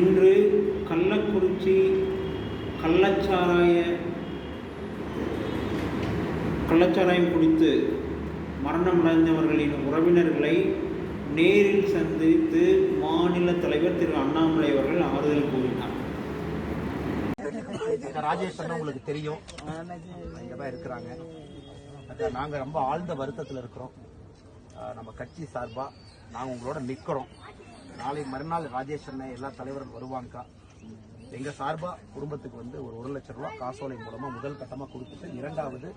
இன்று கள்ளக்குறிச்சி கள்ளச்சாராய கள்ளச்சாராயம் குடித்து மரணமடைந்தவர்களின் உறவினர்களை நேரில் சந்தித்து மாநில தலைவர் திரு அண்ணாமலை அவர்கள் ஆறுதல் கூறினார். இந்த ராஜேஷ் அண்ணா உங்களுக்கு தெரியும். இங்க தான் இருக்கிறாங்க. நாங்கள் நாங்க ரொம்ப ஆழ்ந்த வருத்தத்தில் இருக்கிறோம். நம்ம கட்சி சார்பா நாங்க உங்களோட நிக்கிறோம். நாளை மறுநாள் ராஜேஷ் அண்ணன் எல்லா தலைவரும் வருவாங்கக்கா. எங்க சார்பா குடும்பத்துக்கு வந்து ஒரு ஒரு லட்சம் ரூபாய் காசோலை மூலமா முதல் கட்டமா கொடுத்துட்டு இரண்டாவது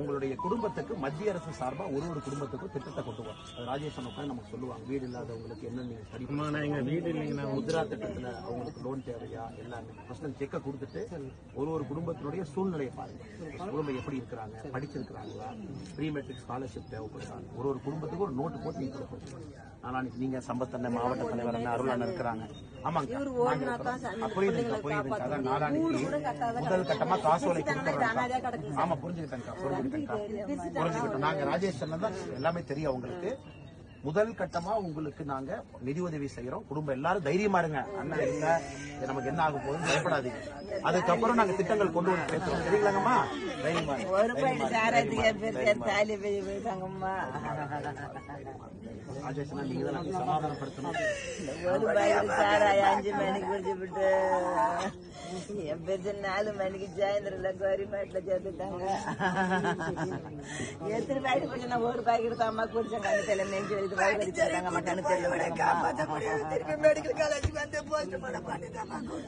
உங்களுடைய குடும்பத்துக்கு மத்திய அரசு சார்பா ஒரு ஒரு குடும்பத்துக்கும் திட்டத்தை கொண்டு வரும் அது ராஜேஷ் அண்ணா உட்கார்ந்து நமக்கு சொல்லுவாங்க. வீடு இல்லாதவங்களுக்கு என்ன நீங்க எங்க வீடு இல்லைங்கண்ணா. முத்ரா திட்டத்துல அவங்களுக்கு லோன் தேவையா? எல்லாமே. பர்சனல் செக்கை கொடுத்துட்டு ஒரு ஒரு குடும்பத்தினுடைய சூழ்நிலையை பாருங்க. குடும்பம் எப்படி இருக்கிறாங்க? படிச்சிருக்கிறாங்களா? ப்ரீ மெட்ரிக் ஸ்காலர்ஷிப் தேவைப்படுறாங்க. ஒரு ஒரு குடும்பத்துக்கு ஒரு நோட்டு போட்டு நீங்க கொடுக்கணும். நாளைக்கு நீங்க சம்பத் அண்ணன் மாவட்ட தலைவர் அண்ணன் அருள் அண்ணன் இருக்கிறாங்க. ஆமாங்க. புரியுதுங்க புரியுதுங்க. அதான் நாளானிக்கு முதல் கட்டமா காசோலை கொடுத்துறோம் ஆமா புரிஞ்சுக்கிட்டேன்க்கா. புரிஞ்சுக்கிட்டோம் நாங்க ராஜேஷ் அண்ணன் தான். எல்லாமே தெரியும் அவங்களுக்கு. முதல் கட்டமா உங்களுக்கு நாங்க நிதி உதவி செய்யறோம். குடும்பம் எல்லாரும் தைரியமா இருங்க. அண்ணன் இல்ல நமக்கு என்ன ஆகும் போகுதுன்னு பயப்படாதீங்க. அதுக்கப்புறம் நாங்க திட்டங்கள் கொண்டு வந்து பேசுறோம். அண்ணா நீங்க தான் சமாதானப்படுத்தணும். அஞ்சு மணிக்கு குடிச்சு விட்டு என் பேர் நாலு மணிக்கு சாயந்தரம்ல கவர்மெண்ட்ல சேர்த்துட்டாங்க. எத்தனை பாக்கெட் ஒரு பாக்கெட் அம்மா குடிச்சாங்க அந்த தெரியல நெஞ்சு வலித்து வயிறு வலிச்சாங்க அம்மா கணக்கு தெரியல திருப்பி மெடிக்கல் காலேஜுக்கு வந்து போஸ்ட் பண்ண பண்ணிட்டாங்க